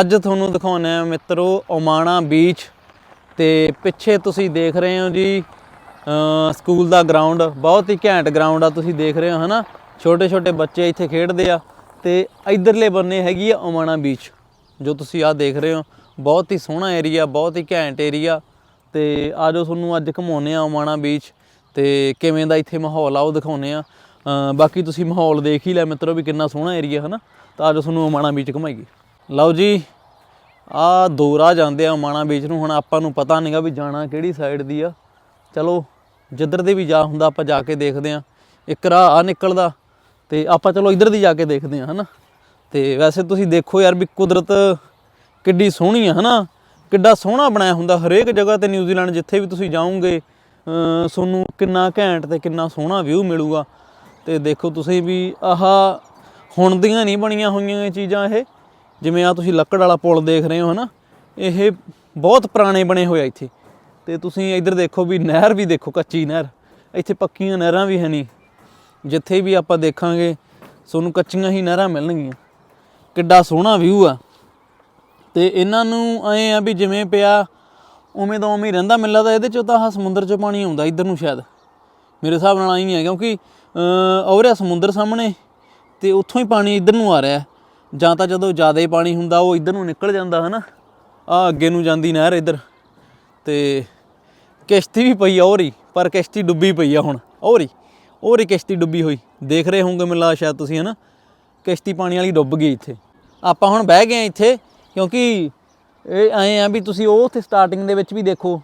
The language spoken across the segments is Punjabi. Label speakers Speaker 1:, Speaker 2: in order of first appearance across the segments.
Speaker 1: ਅੱਜ ਤੁਹਾਨੂੰ ਦਿਖਾਉਣਾ ਹੈ ਮਿੱਤਰੋ ਓਮਾਣਾ ਬੀਚ ਤੇ ਪਿੱਛੇ ਤੁਸੀਂ ਦੇਖ ਰਹੇ ਹੋ ਜੀ ਸਕੂਲ ਦਾ ਗਰਾਊਂਡ ਬਹੁਤ ਹੀ ਘੈਂਟ ਗਰਾਊਂਡ ਆ ਤੁਸੀਂ ਦੇਖ ਰਹੇ ਹੋ, ਹਨਾ? ਛੋਟੇ ਛੋਟੇ ਬੱਚੇ ਇੱਥੇ ਖੇਡਦੇ ਆ ਤੇ ਇਧਰਲੇ ਬੰਨੇ ਹੈਗੀ ਆ ਓਮਾਣਾ ਬੀਚ ਜੋ ਤੁਸੀਂ ਆ ਦੇਖ ਰਹੇ ਹੋ, ਬਹੁਤ ਹੀ ਸੋਹਣਾ ਏਰੀਆ ਬਹੁਤ ਹੀ ਘੈਂਟ ਏਰੀਆ ਤੇ ਆਜੋ ਤੁਹਾਨੂੰ ਅੱਜ ਘੁਮਾਉਨੇ ਆ ਓਮਾਣਾ ਬੀਚ ਤੇ ਕਿਵੇਂ ਦਾ ਇੱਥੇ ਮਾਹੌਲ ਆ ਉਹ ਦਿਖਾਉਨੇ ਆ। ਬਾਕੀ ਤੁਸੀਂ ਮਾਹੌਲ ਦੇਖ ਹੀ ਲਿਆ ਮਿੱਤਰੋ ਵੀ ਕਿੰਨਾ ਸੋਹਣਾ ਏਰੀਆ ਹਨਾ? ਤਾਂ ਆਜੋ ਤੁਹਾਨੂੰ ਓਮਾਣਾ ਬੀਚ ਘੁਮਾਈਏ। ਲਓ ਜੀ, ਆ ਦੋ ਰਾਹ ਜਾਂਦੇ ਆ ਮਾਣਾ ਬੀਚ ਨੂੰ, ਹੁਣ ਆਪਾਂ ਨੂੰ ਪਤਾ ਨਹੀਂਗਾ ਵੀ ਜਾਣਾ ਕਿਹੜੀ ਸਾਈਡ ਦੀ ਆ। ਚਲੋ, ਜਿੱਧਰ ਦੇ ਵੀ ਜਾ ਹੁੰਦਾ, ਆਪਾਂ ਜਾ ਕੇ ਦੇਖਦੇ ਆ। ਇੱਕ ਰਾਹ ਆ ਨਿਕਲਦਾ, ਤੇ ਆਪਾਂ ਚਲੋ ਇੱਧਰ ਦੀ ਜਾ ਕੇ ਦੇਖਦੇ ਆ, ਹਨਾ। ਤੇ ਵੈਸੇ ਤੁਸੀਂ ਦੇਖੋ ਯਾਰ ਵੀ ਕੁਦਰਤ ਕਿੱਡੀ ਸੋਹਣੀ ਆ, ਹਨਾ। ਕਿੱਡਾ ਸੋਹਣਾ ਬਣਾਇਆ ਹੁੰਦਾ ਹਰੇਕ ਜਗ੍ਹਾ ਤੇ ਨਿਊਜ਼ੀਲੈਂਡ ਜਿੱਥੇ ਵੀ ਤੁਸੀਂ ਜਾਓਗੇ ਤੁਹਾਨੂੰ ਕਿੰਨਾ ਘੈਂਟ ਤੇ ਕਿੰਨਾ ਸੋਹਣਾ ਵਿਊ ਮਿਲੂਗਾ। ਤੇ ਦੇਖੋ ਤੁਸੀਂ ਵੀ ਆਹ, ਹੁਣ ਦੀਆਂ ਨਹੀਂ ਬਣੀਆਂ ਹੋਈਆਂ ਇਹ ਚੀਜ਼ਾਂ ਇਹ। ਜਿਵੇਂ ਆ ਤੁਸੀਂ ਲੱਕੜ ਵਾਲਾ ਪੁਲ ਦੇਖ ਰਹੇ ਹੋ ਹਨਾ, ਇਹ ਬਹੁਤ ਪੁਰਾਣੇ ਬਣੇ ਹੋਏ ਇੱਥੇ। ਤੇ ਤੁਸੀਂ ਇੱਧਰ ਦੇਖੋ ਵੀ ਨਹਿਰ ਵੀ ਦੇਖੋ, ਕੱਚੀ ਨਹਿਰ। ਇੱਥੇ ਪੱਕੀਆਂ ਨਹਿਰਾਂ ਵੀ ਹੈ ਨਹੀਂ। ਜਿੱਥੇ ਵੀ ਆਪਾਂ ਦੇਖਾਂਗੇ, ਤੁਹਾਨੂੰ ਕੱਚੀਆਂ ਹੀ ਨਹਿਰਾਂ ਮਿਲਣਗੀਆਂ। ਕਿੱਡਾ ਸੋਹਣਾ ਵਿਊ ਆ। ਤੇ ਇਹਨਾਂ ਨੂੰ ਐ ਆ ਵੀ ਜਿਵੇਂ ਪਿਆ, ਉਵੇਂ ਤਾਂ ਉਵੇਂ ਰਹਿੰਦਾ ਮਿਲਦਾ ਤਾਂ ਇਹਦੇ ਚੋਂ ਤਾਂ ਆਹ ਸਮੁੰਦਰ ਚੋਂ ਪਾਣੀ ਆਉਂਦਾ ਇੱਧਰ ਨੂੰ ਸ਼ਾਇਦ। ਮੇਰੇ ਹਿਸਾਬ ਨਾਲ ਆਈ ਨਹੀਂ ਹੈ ਕਿਉਂਕਿ ਔਰਿਆ ਸਮੁੰਦਰ ਸਾਹਮਣੇ, ਤੇ ਉੱਥੋਂ ਹੀ ਪਾਣੀ ਇੱਧਰ ਨੂੰ ਆ ਰਿਹਾ। ਜਾਂ ਤਾਂ ਜਦੋਂ ਜ਼ਿਆਦਾ ਹੀ ਪਾਣੀ ਹੁੰਦਾ, ਉਹ ਇੱਧਰ ਨੂੰ ਨਿਕਲ ਜਾਂਦਾ, ਹਨਾ? ਆ ਅੱਗੇ ਨੂੰ ਜਾਂਦੀ ਨਹਿਰ ਇੱਧਰ। ਤੇ ਕਿਸ਼ਤੀ ਵੀ ਪਈ ਆ ਔਰੀ ਪਰ ਕਿਸ਼ਤੀ ਡੁੱਬੀ ਪਈ ਆ ਹੁਣ। ਔਰੀ ਔਰੀ ਕਿਸ਼ਤੀ ਡੁੱਬੀ ਹੋਈ। ਦੇਖ ਰਹੇ ਹੋਵੋਗੇ ਮੈਨੂੰ ਲੱਗਦਾ ਸ਼ਾਇਦ ਤੁਸੀਂ, ਹਨਾ? ਕਿਸ਼ਤੀ ਪਾਣੀ ਵਾਲੀ ਡੁੱਬ ਗਈ ਇੱਥੇ। ਆਪਾਂ ਹੁਣ ਬਹਿ ਗਏ ਹਾਂ ਇੱਥੇ, ਕਿਉਂਕਿ ਇਹ ਐਂ ਆ ਵੀ ਤੁਸੀਂ ਉਹ ਉੱਥੇ ਸਟਾਰਟਿੰਗ ਦੇ ਵਿੱਚ ਵੀ ਦੇਖੋ।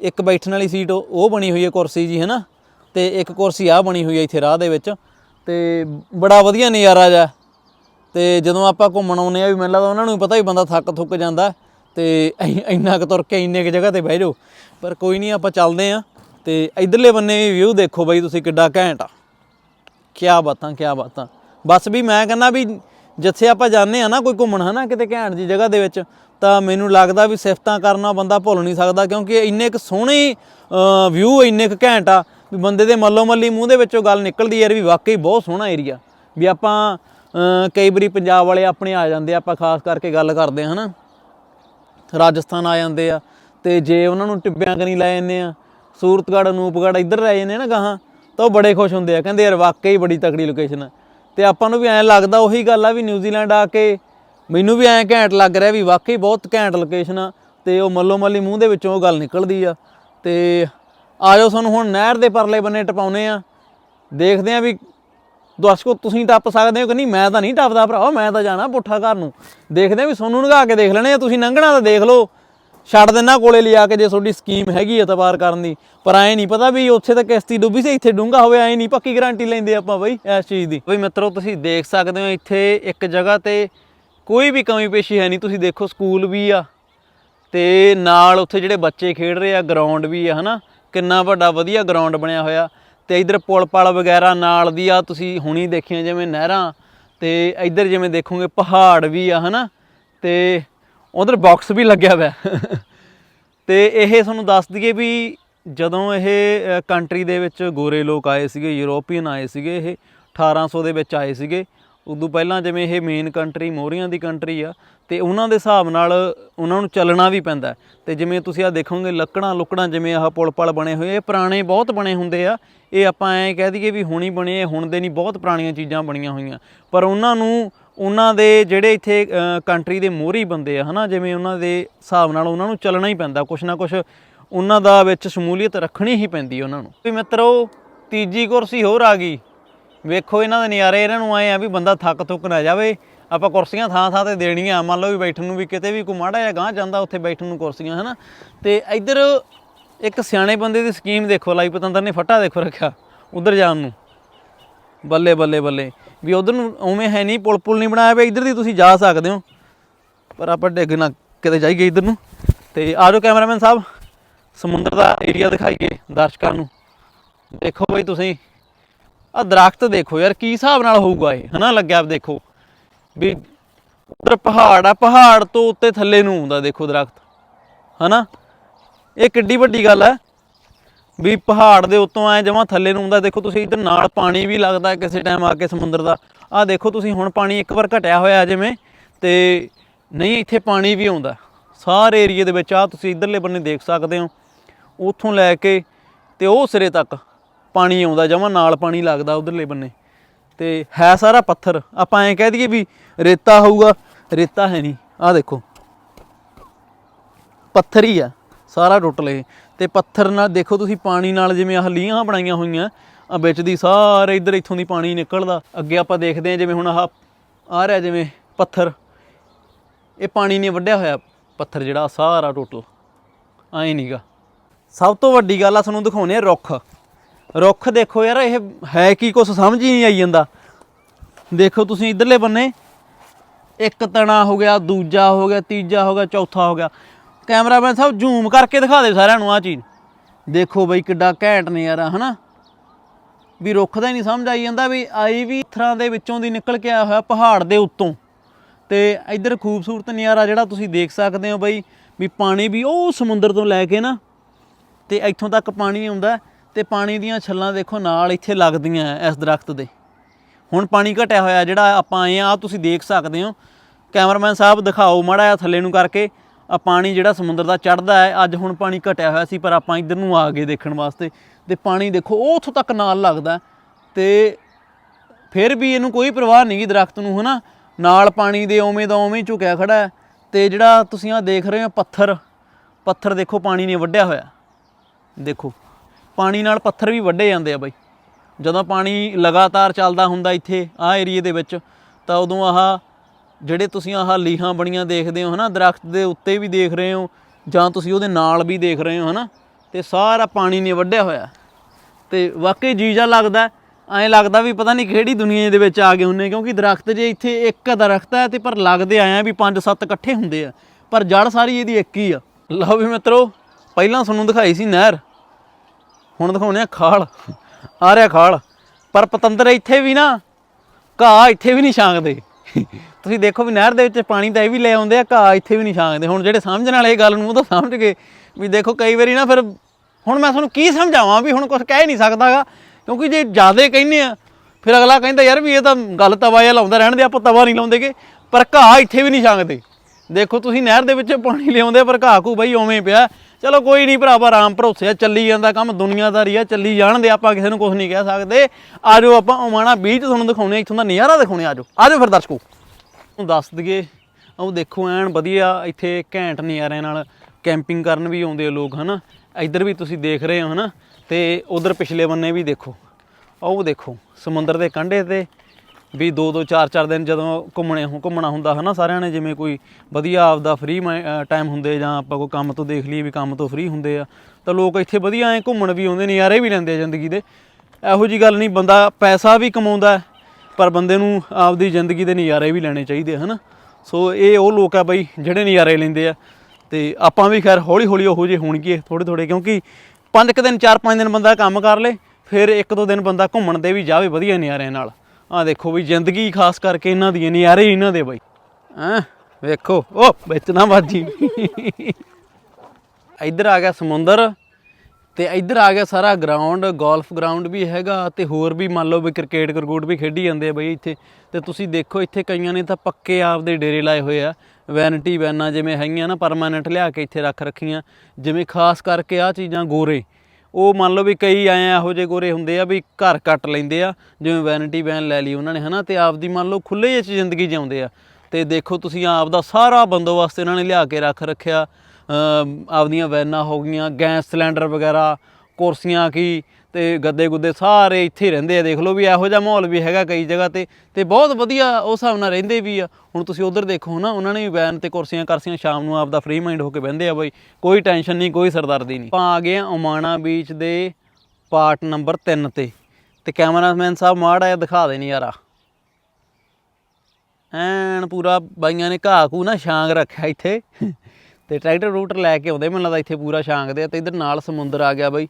Speaker 1: ਇੱਕ ਬੈਠਣ ਵਾਲੀ ਸੀਟ ਉਹ ਉਹ ਬਣੀ ਹੋਈ ਹੈ ਕੁਰਸੀ ਜੀ, ਹੈਨਾ? ਤੇ ਇੱਕ ਕੁਰਸੀ ਆ ਬਣੀ ਹੋਈ ਹੈ ਇੱਥੇ ਰਾਹ ਦੇ ਵਿੱਚ। ਤੇ ਬੜਾ ਵਧੀਆ ਨਜ਼ਾਰਾ ਜਾ ਤੇ ਜਦੋਂ ਆਪਾਂ ਘੁੰਮਣ ਆਉਂਦੇ ਆ ਵੀ ਮੈਨੂੰ ਲੱਗਦਾ ਉਹਨਾਂ ਨੂੰ ਪਤਾ ਹੀ ਬੰਦਾ ਥੱਕ ਥੁੱਕ ਜਾਂਦਾ ਤੇ ਇ- ਇੰਨਾ ਕੁ ਤੁਰ ਕੇ ਇੰਨੇ ਕੁ ਜਗ੍ਹਾ ਤੇ ਬਹਿ ਜਾਓ। ਪਰ ਕੋਈ ਨਹੀਂ, ਆਪਾਂ ਚੱਲਦੇ ਆ ਤੇ ਇਧਰਲੇ ਬੰਨੇ ਵੀ ਵਿਊ ਦੇਖੋ ਬਾਈ ਤੁਸੀਂ ਕਿੱਡਾ ਘੈਂਟ ਆ। ਕਿਆ ਬਾਤਾਂ ਕਿਆ ਬਾਤਾਂ। ਬਸ ਵੀ ਮੈਂ ਕਹਿੰਦਾ ਵੀ ਜਿੱਥੇ ਆਪਾਂ ਜਾਂਦੇ ਆ ਨਾ, ਕੋਈ ਘੁੰਮਣ ਹਨਾ, ਕਿਤੇ ਘੈਂਟ ਜੀ ਜਗ੍ਹਾ ਦੇ ਵਿੱਚ, ਤਾਂ ਮੈਨੂੰ ਲੱਗਦਾ ਵੀ ਸਿਫਤਾਂ ਕਰਨਾ ਬੰਦਾ ਭੁੱਲ ਨਹੀਂ ਸਕਦਾ ਕਿਉਂਕਿ ਇੰਨੇ ਕੁ ਸੋਹਣੇ ਵਿਊ ਇੰਨੇ ਕੁ ਘੈਂਟ ਆ ਵੀ ਬੰਦੇ ਦੇ ਮੱਲੋ ਮੱਲੀ ਮੂੰਹ ਦੇ ਵਿੱਚੋਂ ਗੱਲ ਨਿਕਲਦੀ ਯਾਰ ਵੀ ਵਾਕਈ ਬਹੁਤ ਸੋਹਣਾ ਏਰੀਆ ਵੀ ਆਪਾਂ ਕਈ ਵਾਰੀ ਪੰਜਾਬ ਵਾਲੇ ਆਪਣੇ ਆ ਜਾਂਦੇ ਆ, ਆਪਾਂ ਖਾਸ ਕਰਕੇ ਗੱਲ ਕਰਦੇ ਆ, ਹਨਾ? ਰਾਜਸਥਾਨ ਆ ਜਾਂਦੇ ਆ, ਤੇ ਜੇ ਉਹਨਾਂ ਨੂੰ ਟਿੱਬਿਆਂ ਕਨੀ ਲੈ ਜਾਂਦੇ ਆ, ਸੂਰਤਗੜ੍ਹ, ਅਨੂਪਗੜ੍ਹ ਇੱਧਰ ਲੈ ਜਾਂਦੇ ਆ ਨਾ ਗਾਹਾਂ, ਤਾਂ ਉਹ ਬੜੇ ਖੁਸ਼ ਹੁੰਦੇ ਆ, ਕਹਿੰਦੇ ਯਾਰ ਵਾਕਈ ਬੜੀ ਤਕੜੀ ਲੋਕੇਸ਼ਨ ਆ। ਤੇ ਆਪਾਂ ਨੂੰ ਵੀ ਐਂ ਲੱਗਦਾ ਉਹੀ ਗੱਲ ਆ ਵੀ ਨਿਊਜ਼ੀਲੈਂਡ ਆ ਕੇ ਮੈਨੂੰ ਵੀ ਐਂ ਘੈਂਟ ਲੱਗ ਰਿਹਾ ਵੀ ਵਾਕਈ ਬਹੁਤ ਘੈਂਟ ਲੋਕੇਸ਼ਨ ਆ, ਤੇ ਉਹ ਮੱਲੋ ਮੱਲੀ ਮੂੰਹ ਦੇ ਵਿੱਚੋਂ ਉਹ ਗੱਲ ਨਿਕਲਦੀ ਆ। ਤੇ ਆਜੋ ਸਾਨੂੰ ਹੁਣ ਨਹਿਰ ਦੇ ਪਰਲੇ ਬੰਨੇ ਟਪਾਉਨੇ ਆ, ਦੇਖਦੇ ਆ ਵੀ ਦਰਸ਼ਕੋ, ਤੁਸੀਂ ਟੱਪ ਸਕਦੇ ਹੋ ਕਿ ਨਹੀਂ? ਮੈਂ ਤਾਂ ਨਹੀਂ ਟੱਪਦਾ ਭਰਾਓ ਮੈਂ ਤਾਂ ਜਾਣਾ ਪੁੱਠਾ ਘਰ ਨੂੰ। ਦੇਖਦੇ ਆ ਵੀ ਸੋਨੂੰ ਨਗਾ ਕੇ ਦੇਖ ਲੈਣੇ ਆ, ਤੁਸੀਂ ਲੰਘਣਾ ਤਾਂ ਦੇਖ ਲਓ। ਛੱਡ ਦੇਣਾ ਕੋਲੇ ਲਿਆ ਕੇ ਜੇ ਤੁਹਾਡੀ ਸਕੀਮ ਹੈਗੀ ਇਤਬਾਰ ਕਰਨ ਦੀ। ਪਰ ਐ ਨਹੀਂ ਪਤਾ ਵੀ ਉੱਥੇ ਤਾਂ ਕਿਸ਼ਤੀ ਡੁੱਬੀ ਸੀ, ਇੱਥੇ ਡੂੰਗਾ ਹੋਵੇ, ਐ ਨਹੀਂ ਪੱਕੀ ਗਾਰੰਟੀ ਲੈਂਦੇ ਆਪਾਂ ਬਈ ਇਸ ਚੀਜ਼ ਦੀ। ਬਈ ਮਿੱਤਰੋ, ਤੁਸੀਂ ਦੇਖ ਸਕਦੇ ਹੋ ਇੱਥੇ ਇੱਕ ਜਗ੍ਹਾ ਤੇ ਕੋਈ ਵੀ ਕਮੀ ਪੇਸ਼ੀ ਹੈ ਨਹੀਂ। ਤੁਸੀਂ ਦੇਖੋ ਸਕੂਲ ਵੀ ਆ ਤੇ ਨਾਲ ਉੱਥੇ ਜਿਹੜੇ ਬੱਚੇ ਖੇਡ ਰਹੇ ਆ ਗਰਾਊਂਡ ਵੀ ਆ, ਹਨਾ? ਕਿੰਨਾ ਵੱਡਾ ਵਧੀਆ ਗਰਾਊਂਡ ਬਣਿਆ ਹੋਇਆ। ਤੇ ਇਧਰ ਪੁਲ ਪਲ ਵਗੈਰਾ ਨਾਲ ਦੀ ਆ, ਤੁਸੀਂ ਹੁਣੀ ਦੇਖੀਆਂ ਜਿਵੇਂ ਨਹਿਰਾਂ, ਤੇ ਇਧਰ ਜਿਵੇਂ ਦੇਖੋਗੇ ਪਹਾੜ ਵੀ ਆ, ਹਨਾ? ਤੇ ਉਧਰ ਬਾਕਸ ਵੀ ਲੱਗਿਆ ਹੋਇਆ। ਤੇ ਇਹ ਤੁਹਾਨੂੰ ਦੱਸ ਦਈਏ ਵੀ ਜਦੋਂ ਇਹ ਕੰਟਰੀ ਦੇ ਵਿੱਚ ਗੋਰੇ ਲੋਕ ਆਏ ਸੀਗੇ, ਯੂਰੋਪੀਅਨ ਆਏ ਸੀਗੇ, ਇਹ 1800 ਦੇ ਵਿੱਚ ਆਏ ਸੀਗੇ ਉਦੋਂ ਪਹਿਲਾਂ ਜਿਵੇਂ ਇਹ ਮੇਨ ਕੰਟਰੀ ਮੋਰੀਆਂ ਦੀ ਕੰਟਰੀ ਆ, ਤੇ ਉਹਨਾਂ ਦੇ ਹਿਸਾਬ ਨਾਲ ਉਹਨਾਂ ਨੂੰ ਚੱਲਣਾ ਵੀ ਪੈਂਦਾ ਹੈ। ਤੇ ਜਿਵੇਂ ਤੁਸੀਂ ਆ ਦੇਖੋਗੇ ਲੱਕੜਾਂ ਲੁਕੜਾਂ ਜਿਵੇਂ ਆਹ ਪੁਲ ਪਲ ਬਣੇ ਹੋਏ ਇਹ ਪੁਰਾਣੇ ਬਹੁਤ ਬਣੇ ਹੁੰਦੇ ਆ। ਇਹ ਆਪਾਂ ਐਂ ਕਹਿ ਦਈਏ ਵੀ ਹੁਣੀ ਬਣੇ ਹੁਣ ਦੇ ਨਹੀਂ, ਬਹੁਤ ਪੁਰਾਣੀਆਂ ਚੀਜ਼ਾਂ ਬਣੀਆਂ ਹੋਈਆਂ। ਪਰ ਉਹਨਾਂ ਨੂੰ, ਉਹਨਾਂ ਦੇ ਜਿਹੜੇ ਇੱਥੇ ਕੰਟਰੀ ਦੇ ਮੋਹਰੀ ਬੰਦੇ ਆ, ਹਨਾ, ਜਿਵੇਂ ਉਹਨਾਂ ਦੇ ਹਿਸਾਬ ਨਾਲ ਉਹਨਾਂ ਨੂੰ ਚੱਲਣਾ ਹੀ ਪੈਂਦਾ, ਕੁਛ ਨਾ ਕੁਛ ਉਹਨਾਂ ਦਾ ਵਿੱਚ ਸ਼ਮੂਲੀਅਤ ਰੱਖਣੀ ਹੀ ਪੈਂਦੀ ਉਹਨਾਂ ਨੂੰ। ਵੀ ਮਿੱਤਰੋ, ਤੀਜੀ ਕੁਰਸੀ ਹੋਰ ਆ ਗਈ। ਵੇਖੋ ਇਹਨਾਂ ਦੇ ਨਜ਼ਾਰੇ, ਇਹਨਾਂ ਨੂੰ ਆਏ ਆ ਵੀ ਬੰਦਾ ਥੱਕ ਥੁੱਕ ਨਾ ਜਾਵੇ। ਆਪਾਂ ਕੁਰਸੀਆਂ ਥਾਂ ਥਾਂ ਤੇ ਦੇਣੀਆਂ। ਮੰਨ ਲਓ ਵੀ ਬੈਠਣ ਨੂੰ ਵੀ ਕਿਤੇ ਵੀ ਕੋਈ ਮਾੜਾ ਜਿਹਾ ਗਾਂ ਜਾਂਦਾ, ਉੱਥੇ ਬੈਠਣ ਨੂੰ ਕੁਰਸੀਆਂ, ਹਨਾ? ਤੇ ਇੱਧਰ ਇੱਕ ਸਿਆਣੇ ਬੰਦੇ ਦੀ ਸਕੀਮ ਦੇਖੋ, ਲਾਈ ਪਤੰਦਰ ਨੇ ਫੱਟਾ ਦੇਖੋ ਰੱਖਿਆ, ਉਧਰ ਜਾਣ ਨੂੰ। ਬੱਲੇ ਬੱਲੇ ਬੱਲੇ। ਵੀ ਉਧਰ ਨੂੰ ਉਵੇਂ ਹੈ ਨਹੀਂ, ਪੁਲ ਪੁਲ ਨਹੀਂ ਬਣਾਇਆ ਵੀ ਇੱਧਰ ਦੀ ਤੁਸੀਂ ਜਾ ਸਕਦੇ ਹੋ। ਪਰ ਆਪਾਂ ਡਿੱਗ ਨਾ ਕਿਤੇ ਜਾਈਏ ਇੱਧਰ ਨੂੰ। ਤੇ ਆ ਜਾਓ ਕੈਮਰਾਮੈਨ ਸਾਹਿਬ। ਸਮੁੰਦਰ ਦਾ ਏਰੀਆ ਦਿਖਾਈਏ ਦਰਸ਼ਕਾਂ ਨੂੰ। ਦੇਖੋ ਬਈ ਤੁਸੀਂ। ਆ ਦਰਖਤ ਦੇਖੋ ਯਾਰ, ਕੀ ਹਿਸਾਬ ਨਾਲ ਹੋਊਗਾ ਇਹ? ਹਨਾ ਲੱਗਿਆ ਦੇਖੋ ਵੀ ਉਧਰ ਪਹਾੜ ਆ, ਪਹਾੜ ਤੋਂ ਉੱਤੇ ਥੱਲੇ ਨੂੰ ਆਉਂਦਾ ਦੇਖੋ ਦਰਖਤ, ਹਨਾ? ਇਹ ਕਿੱਡੀ ਵੱਡੀ ਗੱਲ ਹੈ ਵੀ ਪਹਾੜ ਦੇ ਉੱਤੋਂ ਐ ਜਮਾ ਥੱਲੇ ਨੂੰ ਆਉਂਦਾ, ਦੇਖੋ ਤੁਸੀਂ ਇੱਧਰ ਨਾਲ ਪਾਣੀ ਵੀ ਲੱਗਦਾ ਕਿਸੇ ਟਾਈਮ ਆ ਕੇ ਸਮੁੰਦਰ ਦਾ। ਆਹ ਦੇਖੋ ਤੁਸੀਂ ਹੁਣ ਪਾਣੀ ਇੱਕ ਵਾਰ ਘਟਿਆ ਹੋਇਆ ਜਿਵੇਂ ਤੇ ਨਹੀਂ, ਇੱਥੇ ਪਾਣੀ ਵੀ ਆਉਂਦਾ। ਸਾਰੇ ਏਰੀਏ ਦੇ ਵਿੱਚ ਆ ਤੁਸੀਂ ਇਧਰਲੇ ਬੰਨੇ ਦੇਖ ਸਕਦੇ ਹੋ। ਉੱਥੋਂ ਲੈ ਕੇ ਤੇ ਉਹ ਸਿਰੇ ਤੱਕ ਪਾਣੀ ਆਉਂਦਾ, ਜਮਾ ਨਾਲ ਪਾਣੀ ਲੱਗਦਾ ਉਧਰਲੇ ਬੰਨੇ। ਤੇ ਹੈ ਸਾਰਾ ਪੱਥਰ। ਆਪਾਂ ਐਂ ਕਹਿ ਦਈਏ ਵੀ ਰੇਤਾ ਹੋਊਗਾ, ਰੇਤਾ ਹੈ ਨਹੀਂ। ਆਹ ਦੇਖੋ। ਪੱਥਰ ਹੀ ਆ, ਸਾਰਾ ਟੁੱਟ ਲਏ ਤੇ ਪੱਥਰ ਨਾਲ ਦੇਖੋ ਤੁਸੀਂ ਪਾਣੀ ਨਾਲ ਜਿਵੇਂ ਆਹ ਲੀਹਾਂ ਬਣਾਈਆਂ ਹੋਈਆਂ ਆ ਵਿੱਚ ਦੀ ਸਾਰੇ ਇੱਧਰ ਇੱਥੋਂ ਦੀ ਪਾਣੀ ਨਿਕਲਦਾ। ਅੱਗੇ ਆਪਾਂ ਦੇਖਦੇ ਹਾਂ ਜਿਵੇਂ ਹੁਣ ਆਹ ਆ ਰਿਹਾ ਜਿਵੇਂ ਪੱਥਰ। ਇਹ ਪਾਣੀ ਨੇ ਵੱਢਿਆ ਹੋਇਆ ਪੱਥਰ ਜਿਹੜਾ ਸਾਰਾ ਟੋਟਲ। ਐਂ ਨਹੀਂਗਾ ਸਭ ਤੋਂ ਵੱਡੀ ਗੱਲ ਆ, ਤੁਹਾਨੂੰ ਦਿਖਾਉਣੇ ਆ ਰੁੱਖ। ਰੁੱਖ ਦੇਖੋ ਯਾਰ, ਇਹ ਹੈ ਕੀ, ਕੁਛ ਸਮਝ ਹੀ ਨਹੀਂ ਆਈ ਜਾਂਦਾ। ਦੇਖੋ ਤੁਸੀਂ ਇਧਰਲੇ ਬੰਨੇ, ਇੱਕ ਤਣਾ ਹੋ ਗਿਆ, ਦੂਜਾ ਹੋ ਗਿਆ, ਤੀਜਾ ਹੋ ਗਿਆ, ਚੌਥਾ ਹੋ ਗਿਆ। ਕੈਮਰਾਮੈਨ ਸਾਹਿਬ ਜ਼ੂਮ ਕਰਕੇ ਦਿਖਾ ਦੇ ਸਾਰਿਆਂ ਨੂੰ ਆ ਚੀਜ਼। ਦੇਖੋ ਬਈ ਕਿੱਡਾ ਘੈਂਟ ਨਜ਼ਾਰਾ, ਹਨਾ? ਵੀ ਰੁੱਖ ਦਾ ਹੀ ਨਹੀਂ ਸਮਝ ਆਈ ਜਾਂਦਾ ਵੀ ਆਈ ਵੀ ਥਰਾਂ ਦੇ ਵਿੱਚੋਂ ਦੀ ਨਿਕਲ ਕੇ ਆਇਆ ਹੋਇਆ ਪਹਾੜ ਦੇ ਉੱਤੋਂ। ਤੇ ਇੱਧਰ ਖੂਬਸੂਰਤ ਨਜ਼ਾਰਾ ਜਿਹੜਾ ਤੁਸੀਂ ਦੇਖ ਸਕਦੇ ਹੋ ਬਈ, ਵੀ ਪਾਣੀ ਵੀ ਉਹ ਸਮੁੰਦਰ ਤੋਂ ਲੈ ਕੇ ਨਾ, ਤੇ ਇੱਥੋਂ ਤੱਕ ਪਾਣੀ ਆਉਂਦਾ। ਤੇ ਪਾਣੀ ਦੀਆਂ ਛੱਲਾਂ ਦੇਖੋ ਨਾਲ ਇੱਥੇ ਲੱਗਦੀਆਂ ਐ ਇਸ ਦਰਖਤ ਦੇ। ਹੁਣ ਪਾਣੀ ਘਟਿਆ ਹੋਇਆ ਜਿਹੜਾ ਆਪਾਂ ਆਏ ਆ, ਆਹ ਤੁਸੀਂ ਦੇਖ ਸਕਦੇ ਹੋ। ਕੈਮਰਾਮੈਨ ਸਾਹਿਬ ਦਿਖਾਓ ਮਾੜਾ ਜਿਹਾ ਥੱਲੇ ਨੂੰ ਕਰਕੇ। ਆ ਪਾਣੀ ਜਿਹੜਾ ਸਮੁੰਦਰ ਦਾ ਚੜਦਾ ਹੈ ਅੱਜ ਹੁਣ ਪਾਣੀ ਘਟਿਆ ਹੋਇਆ ਸੀ, ਪਰ ਆਪਾਂ ਇੱਧਰ ਨੂੰ ਆ ਗਏ ਦੇਖਣ ਵਾਸਤੇ। ਤੇ ਪਾਣੀ ਦੇਖੋ, ਉਹ ਉੱਥੋਂ ਤੱਕ ਨਾਲ ਲੱਗਦਾ ਤੇ ਫਿਰ ਵੀ ਇਹਨੂੰ ਕੋਈ ਪ੍ਰਵਾਹ ਨਹੀਂ ਗਈ ਦਰਖਤ ਨੂੰ, ਹਨਾ? ਨਾਲ ਪਾਣੀ ਦੇ ਉਵੇਂ ਦਾ ਉਵੇਂ ਹੀ ਝੁਕਿਆ ਖੜਾ ਹੈ ਤੇ ਜਿਹੜਾ ਤੁਸੀਂ ਆ ਦੇਖ ਰਹੇ ਹੋ ਪੱਥਰ ਪੱਥਰ ਦੇਖੋ ਪਾਣੀ ਨੇ ਵੱਢਿਆ ਹੋਇਆ। ਦੇਖੋ। ਪਾਣੀ ਨਾਲ ਪੱਥਰ ਵੀ ਵੱਢੇ ਜਾਂਦੇ ਆ ਬਾਈ। ਜਦੋਂ ਪਾਣੀ ਲਗਾਤਾਰ ਚੱਲਦਾ ਹੁੰਦਾ ਇੱਥੇ ਆਹ ਏਰੀਏ ਦੇ ਵਿੱਚ, ਤਾਂ ਉਦੋਂ ਆਹ ਜਿਹੜੇ ਤੁਸੀਂ ਆਹ ਲੀਹਾਂ ਬਣੀਆਂ ਦੇਖਦੇ ਹੋ, ਹਨਾ, ਦਰਖਤ ਦੇ ਉੱਤੇ ਵੀ ਦੇਖ ਰਹੇ ਹੋ, ਜਾਂ ਤੁਸੀਂ ਉਹਦੇ ਨਾਲ ਵੀ ਦੇਖ ਰਹੇ ਹੋ, ਹਨਾ, ਤੇ ਸਾਰਾ ਪਾਣੀ ਨੇ ਵੱਢਿਆ ਹੋਇਆ। ਤੇ ਵਾਕਈ ਜੀਜਾ ਲੱਗਦਾ, ਐਂ ਲੱਗਦਾ ਵੀ ਪਤਾ ਨਹੀਂ ਕਿਹੜੀ ਦੁਨੀਆ ਦੇ ਵਿੱਚ ਆ ਗਏ ਹੁੰਨੇ, ਕਿਉਂਕਿ ਦਰਖਤ ਜੇ ਇੱਥੇ ਇੱਕ ਦਰਖਤ ਹੈ, ਤੇ ਪਰ ਲੱਗਦੇ ਆਏ ਆ ਵੀ 5-7 ਇਕੱਠੇ ਹੁੰਦੇ ਆ, ਪਰ ਜੜ ਸਾਰੀ ਇਹਦੀ ਇੱਕ ਹੀ ਆ। ਲਓ ਵੀ ਮਿੱਤਰੋ, ਪਹਿਲਾਂ ਤੁਹਾਨੂੰ ਦਿਖਾਈ ਸੀ ਨਹਿਰ। ਹੁਣ ਦਿਖਾਉਣੇ ਆ ਖਾਲ। ਆ ਰਿਹਾ ਖਾਲ। ਪਰ ਪਤੰਦਰ ਇੱਥੇ ਵੀ ਨਾ, ਘਾਹ ਇੱਥੇ ਵੀ ਨਹੀਂ ਛਾਂਗਦੇ। ਤੁਸੀਂ ਦੇਖੋ ਵੀ ਨਹਿਰ ਦੇ ਵਿੱਚ ਪਾਣੀ ਤਾਂ ਇਹ ਵੀ ਲੈ ਆਉਂਦੇ ਆ, ਘਾਹ ਇੱਥੇ ਵੀ ਨਹੀਂ ਛਾਂਗਦੇ। ਹੁਣ ਜਿਹੜੇ ਸਮਝਣ ਵਾਲੇ ਇਹ ਗੱਲ ਨੂੰ ਉਹ ਤਾਂ ਸਮਝ ਗਏ ਵੀ ਦੇਖੋ ਕਈ ਵਾਰੀ ਨਾ ਫਿਰ ਹੁਣ ਮੈਂ ਤੁਹਾਨੂੰ ਕੀ ਸਮਝਾਵਾਂ ਵੀ ਹੁਣ ਕੁਝ ਕਹਿ ਨਹੀਂ ਸਕਦਾਗਾ, ਕਿਉਂਕਿ ਜੇ ਜ਼ਿਆਦਾ ਕਹਿੰਦੇ ਆ, ਫਿਰ ਅਗਲਾ ਕਹਿੰਦਾ ਯਾਰ ਵੀ ਇਹ ਤਾਂ ਗੱਲ ਤਵਾ ਜਿਹਾ ਲਾਉਂਦਾ ਰਹਿਣ ਦੇ, ਆਪਾਂ ਤਵਾ ਨਹੀਂ ਲਾਉਂਦੇਗੇ ਪਰ ਘਾਹ ਇੱਥੇ ਵੀ ਨਹੀਂ ਛਾਂਗਦੇ। ਦੇਖੋ ਤੁਸੀਂ ਨਹਿਰ ਦੇ ਵਿੱਚ ਪਾਣੀ ਲਿਆਉਂਦੇ ਪਰ ਘਾਹ ਕੂ ਬਈ ਉਵੇਂ ਪਿਆ। ਚਲੋ ਕੋਈ ਨਹੀਂ ਭਰਾਵਾ, ਆਰਾਮ ਭਰੋਸੇ ਆ, ਚੱਲੀ ਜਾਂਦਾ ਕੰਮ, ਦੁਨੀਆਦਾਰੀ ਆ, ਚੱਲੀ ਜਾਣਦੇ ਆਪਾਂ ਕਿਸੇ ਨੂੰ ਕੁਝ ਨਹੀਂ ਕਹਿ ਸਕਦੇ। ਆਜੋ ਆਪਾਂ ਉਮਾਣਾ ਬੀਚ ਤੁਹਾਨੂੰ ਦਿਖਾਉਣੇ, ਇੱਥੋਂ ਦਾ ਨਜ਼ਾਰਾ ਦਿਖਾਉਣੇ, ਆਜੋ। ਆਜੋ ਫਿਰ ਦਰਸ਼ਕੋ। ਤੁਹਾਨੂੰ ਦੱਸ ਦਈਏ, ਉਹ ਦੇਖੋ, ਐਨ ਵਧੀਆ ਇੱਥੇ ਘੈਂਟ ਨਜ਼ਾਰਿਆਂ ਨਾਲ ਕੈਂਪਿੰਗ ਕਰਨ ਵੀ ਆਉਂਦੇ ਆ ਲੋਕ, ਹਨਾ? ਇੱਧਰ ਵੀ ਤੁਸੀਂ ਦੇਖ ਰਹੇ ਹੋ, ਹਨਾ? ਤੇ ਉਧਰ ਪਿਛਲੇ ਬੰਨੇ ਵੀ ਦੇਖੋ। ਉਹ ਦੇਖੋ, ਸਮੁੰਦਰ ਦੇ ਕੰਢੇ ਤੇ ਵੀ ਦੋ ਦੋ ਚਾਰ ਚਾਰ ਦਿਨ ਜਦੋਂ ਘੁੰਮਣੇ ਘੁੰਮਣਾ ਹੁੰਦਾ ਹਨਾ ਸਾਰਿਆਂ ਨੇ, ਜਿਵੇਂ ਕੋਈ ਵਧੀਆ ਆਪਦਾ ਫ੍ਰੀ ਟਾਈਮ ਹੁੰਦੇ ਜਾਂ ਆਪਾਂ ਕੋਈ ਕੰਮ ਤੋਂ ਦੇਖ ਲਈਏ ਵੀ ਕੰਮ ਤੋਂ ਫ੍ਰੀ ਹੁੰਦੇ ਆ, ਤਾਂ ਲੋਕ ਇੱਥੇ ਵਧੀਆ ਐ ਘੁੰਮਣ ਵੀ ਆਉਂਦੇ ਨਜ਼ਾਰੇ ਵੀ ਲੈਂਦੇ ਆ ਜ਼ਿੰਦਗੀ ਦੇ। ਇਹੋ ਜੀ ਗੱਲ ਨਹੀਂ, ਬੰਦਾ ਪੈਸਾ ਵੀ ਕਮਾਉਂਦਾ ਪਰ ਬੰਦੇ ਨੂੰ ਆਪਦੀ ਜ਼ਿੰਦਗੀ ਦੇ ਨਜ਼ਾਰੇ ਵੀ ਲੈਣੇ ਚਾਹੀਦੇ ਆ, ਹਨਾ। ਸੋ ਇਹ ਉਹ ਲੋਕ ਆ ਬਈ, ਜਿਹੜੇ ਨਜ਼ਾਰੇ ਲੈਂਦੇ ਆ। ਤੇ ਆਪਾਂ ਵੀ ਖੈਰ ਹੌਲੀ ਹੌਲੀ ਉਹੋ ਜਿਹੇ ਹੋਣਗੇ ਥੋੜੇ ਥੋੜੇ ਕਿਉਂਕਿ ਪੰਜ ਕੁ ਦਿਨ, ਚਾਰ ਪੰਜ ਦਿਨ ਬੰਦਾ ਕੰਮ ਕਰ ਲੇ, ਫਿਰ ਇੱਕ ਦੋ ਦਿਨ ਬੰਦਾ ਘੁੰਮਣ ਦੇ ਵੀ ਜਾਵੇ ਵਧੀਆ ਨਜ਼ਾਰਿਆਂ ਨਾਲ। ਆ ਦੇਖੋ ਵੀ ਜ਼ਿੰਦਗੀ ਖਾਸ ਕਰਕੇ ਇਹਨਾਂ ਦੀ, ਨਜ਼ਾਰੇ ਇਹਨਾਂ ਦੇ ਬਾਈ। ਹੈਂ? ਵੇਖੋ ਉਹ ਵਿੱਚ ਨਾ ਬਾਜੀ ਇੱਧਰ ਆ ਗਿਆ ਸਮੁੰਦਰ ਤੇ ਇੱਧਰ ਆ ਗਿਆ ਸਾਰਾ ਗਰਾਊਂਡ ਗੋਲਫ ਗਰਾਊਂਡ ਵੀ ਹੈਗਾ ਤੇ ਹੋਰ ਵੀ ਮੰਨ ਲਓ ਵੀ ਕ੍ਰਿਕਟ ਕਰਕੂਟ ਵੀ ਖੇਡੀ ਜਾਂਦੇ ਆ ਬਈ ਇੱਥੇ। ਤੇ ਤੁਸੀਂ ਦੇਖੋ, ਇੱਥੇ ਕਈਆਂ ਨੇ ਤਾਂ ਪੱਕੇ ਆਪਦੇ ਡੇਰੇ ਲਾਏ ਹੋਏ ਆ। ਵੈਨਿਟੀ ਵੈਨਾਂ ਜਿਵੇਂ ਹੈਗੀਆਂ ਨਾ ਪਰਮਾਨੈਂਟ ਲਿਆ ਕੇ ਇੱਥੇ ਰੱਖ ਰੱਖੀਆਂ। ਜਿਵੇਂ ਖਾਸ ਕਰਕੇ ਆ ਚੀਜ਼ਾਂ ਗੋਰੇ। ਉਹ ਮੰਨ ਲਓ ਵੀ ਕਈ ਆਏ ਇਹੋ ਜਿਹੇ ਗੋਰੇ ਹੁੰਦੇ ਆ ਵੀ ਘਰ ਕੱਟ ਲੈਂਦੇ ਆ, ਜਿਵੇਂ ਵੈਨਿਟੀ ਵੈਨ ਲੈ ਲਈ ਉਹਨਾਂ ਨੇ, ਹਨਾ? ਤੇ ਆਪਦੀ ਮੰਨ ਲਓ ਖੁੱਲੇ ਜਿਹੇ 'ਚ ਜ਼ਿੰਦਗੀ ਜਿਉਂਦੇ ਆ। ਤੇ ਦੇਖੋ ਤੁਸੀਂ ਆਪ ਦਾ ਸਾਰਾ ਬੰਦੋਬਸਤ ਇਹਨਾਂ ਨੇ ਲਿਆ ਕੇ ਰੱਖ ਰੱਖਿਆ। ਆਪਦੀਆਂ ਵੈਨਾਂ ਹੋ ਗਈਆਂ, ਗੈਸ ਸਿਲੰਡਰ ਵਗੈਰਾ, ਕੁਰਸੀਆਂ ਕੀ ਤੇ ਗੱਦੇ ਗੁੱਦੇ ਸਾਰੇ ਇੱਥੇ ਰਹਿੰਦੇ ਆ। ਦੇਖ ਲਓ ਵੀ ਇਹੋ ਜਿਹਾ ਮਾਹੌਲ ਵੀ ਹੈਗਾ ਕਈ ਜਗ੍ਹਾ ਤੇ ਤੇ ਬਹੁਤ ਵਧੀਆ ਉਸ ਹਿਸਾਬ ਨਾਲ ਰਹਿੰਦੇ ਵੀ ਆ। ਹੁਣ ਤੁਸੀਂ ਉਧਰ ਦੇਖੋ ਨਾ, ਉਹਨਾਂ ਨੇ ਵੀ ਵੈਨ ਤੇ ਕੁਰਸੀਆਂ ਕਰਸੀਆਂ ਸ਼ਾਮ ਨੂੰ ਆਪਦਾ ਫ੍ਰੀ ਮਾਈਂਡ ਹੋ ਕੇ ਬਹਿੰਦੇ ਆ ਬਾਈ। ਕੋਈ ਟੈਨਸ਼ਨ ਨਹੀਂ, ਕੋਈ ਸਰਦਰਦੀ ਨਹੀਂ। ਆਪਾਂ ਆ ਗਏ ਆ ਓਮਾਣਾ ਬੀਚ ਦੇ ਪਾਰਟ ਨੰਬਰ 3 ਤੇ। ਤੇ ਕੈਮਰਾਮੈਨ ਸਾਹਿਬ ਮਾੜਾ ਜਿਹਾ ਦਿਖਾ ਦੇ ਨਹੀਂ ਯਾਰਾ ਐਨ ਪੂਰਾ ਬਾਈਆਂ ਨੇ ਘਾਹ ਕੂ ਨਾ ਛਾਂਗ ਰੱਖਿਆ ਇੱਥੇ। ਤੇ ਟਰੈਕਟਰ ਰੂਟਰ ਲੈ ਕੇ ਆਉਂਦੇ, ਮੈਨੂੰ ਲੱਗਦਾ ਇੱਥੇ ਪੂਰਾ ਛਾਂਗਦੇ ਆ। ਤੇ ਇਧਰ ਨਾਲ ਸਮੁੰਦਰ ਆ ਗਿਆ ਬਾਈ।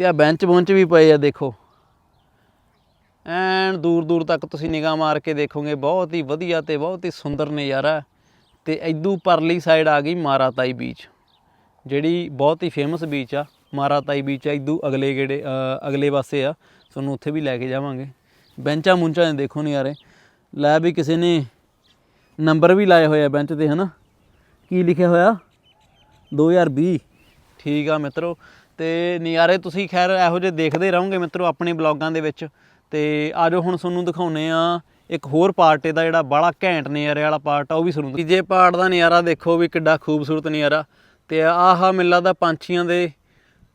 Speaker 1: ਤੇ ਆ ਬੈਂਚ ਬੁੰਚ ਵੀ ਪਏ ਆ ਦੇਖੋ। ਐਨ ਦੂਰ ਦੂਰ ਤੱਕ ਤੁਸੀਂ ਨਿਗਾਹ ਮਾਰ ਕੇ ਦੇਖੋਗੇ, ਬਹੁਤ ਹੀ ਵਧੀਆ ਤੇ ਬਹੁਤ ਹੀ ਸੁੰਦਰ ਨਜ਼ਾਰਾ। ਤੇ ਇਦੂ ਪਰਲੀ ਸਾਈਡ ਆ ਗਈ ਮਾਰਾਤਾਈ ਬੀਚ ਜਿਹੜੀ ਬਹੁਤ ਹੀ ਫੇਮਸ ਬੀਚ ਆ। ਮਾਰਾਤਾਈ ਬੀਚ ਆ ਇਦੂ ਅਗਲੇ ਗੇੜੇ ਅਗਲੇ ਪਾਸੇ ਆ। ਤੁਹਾਨੂੰ ਉੱਥੇ ਵੀ ਲੈ ਕੇ ਜਾਵਾਂਗੇ। ਬੈਂਚਾਂ ਮੁੰਚਾਂ ਨੇ ਦੇਖੋ ਨਜ਼ਾਰੇ। ਲੈ ਵੀ ਕਿਸੇ ਨੇ ਨੰਬਰ ਵੀ ਲਾਏ ਹੋਏ ਆ ਬੈਂਚ ਤੇ, ਹਨਾ? ਕੀ ਲਿਖਿਆ ਹੋਇਆ? 2020 ਠੀਕ ਆ ਮਿੱਤਰੋ। ਤੇ ਨਜ਼ਾਰੇ ਤੁਸੀਂ ਖੈਰ ਇਹੋ ਜਿਹੇ ਦੇਖਦੇ ਰਹੋਗੇ ਮਿੱਤਰੋ ਆਪਣੇ ਬਲੌਗਾਂ ਦੇ ਵਿੱਚ। ਤੇ ਆਜੋ ਹੁਣ ਤੁਹਾਨੂੰ ਦਿਖਾਉਨੇ ਆ ਇੱਕ ਹੋਰ ਪਾਰਟ ਇਹਦਾ ਜਿਹੜਾ ਬੜਾ ਘੈਂਟ ਨਜ਼ਾਰੇ ਵਾਲਾ ਪਾਰਟ ਆ, ਉਹ ਵੀ ਤੁਹਾਨੂੰ ਤੀਜੇ ਪਾਰਟ ਦਾ ਨਜ਼ਾਰਾ ਦੇਖੋ ਵੀ ਕਿੱਡਾ ਖੂਬਸੂਰਤ ਨਜ਼ਾਰਾ। ਤੇ ਆਹ ਮੈਨੂੰ ਲੱਗਦਾ ਪੰਛੀਆਂ ਦੇ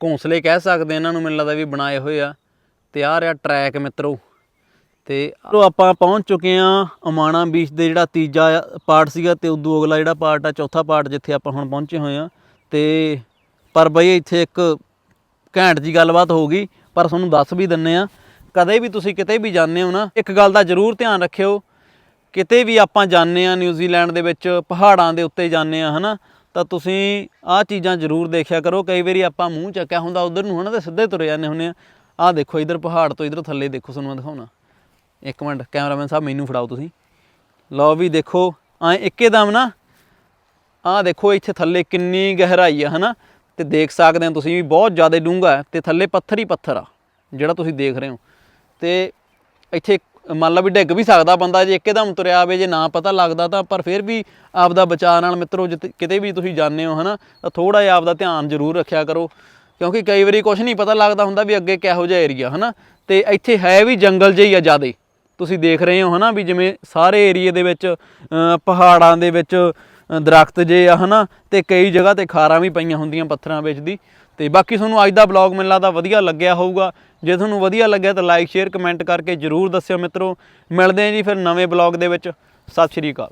Speaker 1: ਘੋਂਸਲੇ ਕਹਿ ਸਕਦੇ ਇਹਨਾਂ ਨੂੰ ਮੈਨੂੰ ਲੱਗਦਾ ਵੀ ਬਣਾਏ ਹੋਏ ਆ। ਤੇ ਆਹ ਰਿਹਾ ਟਰੈਕ ਮਿੱਤਰੋ। ਤੇ ਉਹ ਆਪਾਂ ਪਹੁੰਚ ਚੁੱਕੇ ਆ ਅਮਾਣਾ ਬੀਚ ਦੇ ਜਿਹੜਾ ਤੀਜਾ ਪਾਰਟ ਸੀਗਾ ਤੇ ਉਦੋਂ ਅਗਲਾ ਜਿਹੜਾ ਪਾਰਟ ਆ, ਚੌਥਾ ਪਾਰਟ ਜਿੱਥੇ ਆਪਾਂ ਹੁਣ ਪਹੁੰਚੇ ਹੋਏ ਆ। ਤੇ ਪਰ ਬਈ ਇੱਥੇ ਇੱਕ ਘੈਂਟ ਜੀ ਗੱਲਬਾਤ ਹੋ ਗਈ, ਪਰ ਤੁਹਾਨੂੰ ਦੱਸ ਵੀ ਦਿੰਨੇ ਆ, ਕਦੇ ਵੀ ਤੁਸੀਂ ਕਿਤੇ ਵੀ ਜਾਂਦੇ ਹੋ ਨਾ, ਇੱਕ ਗੱਲ ਦਾ ਜ਼ਰੂਰ ਧਿਆਨ ਰੱਖਿਓ, ਕਿਤੇ ਵੀ ਆਪਾਂ ਜਾਂਦੇ ਆ ਨਿਊਜ਼ੀਲੈਂਡ ਦੇ ਵਿੱਚ, ਪਹਾੜਾਂ ਦੇ ਉੱਤੇ ਜਾਂਦੇ ਆ, ਹਨਾ, ਤਾਂ ਤੁਸੀਂ ਆਹ ਚੀਜ਼ਾਂ ਜ਼ਰੂਰ ਦੇਖਿਆ ਕਰੋ, ਕਈ ਵਾਰੀ ਆਪਾਂ ਮੂੰਹ ਚੱਕਿਆ ਹੁੰਦਾ ਉਧਰ ਨੂੰ, ਹਨਾ, ਤੇ ਸਿੱਧੇ ਤੁਰ ਜਾਂਦੇ ਹੁੰਦੇ ਆ। ਆਹ ਦੇਖੋ, ਇਧਰ ਪਹਾੜ ਤੋਂ ਇਧਰ ਥੱਲੇ ਦੇਖੋ, ਤੁਹਾਨੂੰ ਮੈਂ ਦਿਖਾਉਣਾ। ਇੱਕ ਮਿੰਟ, ਕੈਮਰਾਮੈਨ ਸਾਹਿਬ, ਮੈਨੂੰ ਫੜਾਓ ਤੁਸੀਂ। ਲਓ ਵੀ ਦੇਖੋ, ਐ ਇੱਕੇਦਮ ਨਾ, ਆਹ ਦੇਖੋ, ਇੱਥੇ ਥੱਲੇ ਕਿੰਨੀ ਗਹਿਰਾਈ ਆ, ਹਨਾ ਤੇ ਦੇਖ ਸਕਦੇ ਹੋ ਤੁਸੀਂ ਵੀ ਬਹੁਤ ਜ਼ਿਆਦਾ ਡੂੰਘਾ ਹੈ ਤੇ ਥੱਲੇ ਪੱਥਰ ਹੀ ਪੱਥਰ ਆ, ਜਿਹੜਾ ਤੁਸੀਂ ਦੇਖ ਰਹੇ ਹੋ। ਤੇ ਇੱਥੇ ਮੰਨ ਲਾ ਵੀ ਡਿੱਗ ਵੀ ਸਕਦਾ ਬੰਦਾ, ਜੇ ਇੱਕਦਮ ਤੁਰਿਆ ਆਵੇ ਜੇ ਨਾ ਪਤਾ ਲੱਗਦਾ ਤਾਂ, ਪਰ ਫਿਰ ਵੀ ਆਪਦਾ ਬਚਾਅ ਨਾਲ ਮਿੱਤਰੋ ਜਿੱਥੇ ਕਿਤੇ ਵੀ ਤੁਸੀਂ ਜਾਂਦੇ ਹੋ, ਹਨਾ, ਤਾਂ ਥੋੜਾ ਜਿਹਾ ਆਪਦਾ ਧਿਆਨ ਜ਼ਰੂਰ ਰੱਖਿਆ ਕਰੋ। ਕਿਉਂਕਿ ਕਈ ਵਾਰੀ ਕੁਝ ਨਹੀਂ ਪਤਾ ਲੱਗਦਾ ਹੁੰਦਾ ਵੀ ਅੱਗੇ ਕਿਹੋ ਜਿਹਾ ਏਰੀਆ ਹਨਾ। ਤੇ ਇੱਥੇ ਹੈ ਵੀ ਜੰਗਲ ਜਿਹੀ ਆ ਜ਼ਿਆਦਾ। ਤੁਸੀਂ ਦੇਖ ਰਹੇ ਹੋ, ਹਨਾ, ਵੀ ਜਿਵੇਂ ਸਾਰੇ ਏਰੀਏ ਦੇ ਵਿੱਚ ਪਹਾੜਾਂ ਦੇ ਵਿੱਚ ਦਰਖਤ ਜੇ ਆ ਹਨਾ, ਤੇ ਕਈ ਜਗ੍ਹਾ ਤੇ ਖਾਰਾਂ ਵੀ ਪਈਆਂ ਹੁੰਦੀਆਂ ਪੱਥਰਾਂ ਵਿੱਚ ਦੀ। ਤੇ ਬਾਕੀ ਤੁਹਾਨੂੰ ਅੱਜ ਦਾ ਬਲੌਗ ਮੈਨੂੰ ਲੱਗਦਾ ਵਧੀਆ ਲੱਗਿਆ ਹੋਊਗਾ। ਜੇ ਤੁਹਾਨੂੰ ਵਧੀਆ ਲੱਗਿਆ ਤਾਂ ਲਾਈਕ ਸ਼ੇਅਰ ਕਮੈਂਟ ਕਰਕੇ ਜਰੂਰ ਦੱਸਿਓ ਮਿੱਤਰੋ। ਮਿਲਦੇ ਹਾਂ ਜੀ ਫਿਰ ਨਵੇਂ ਬਲੌਗ ਦੇ ਵਿੱਚ। ਸਤਿ ਸ਼੍ਰੀ ਅਕਾਲ।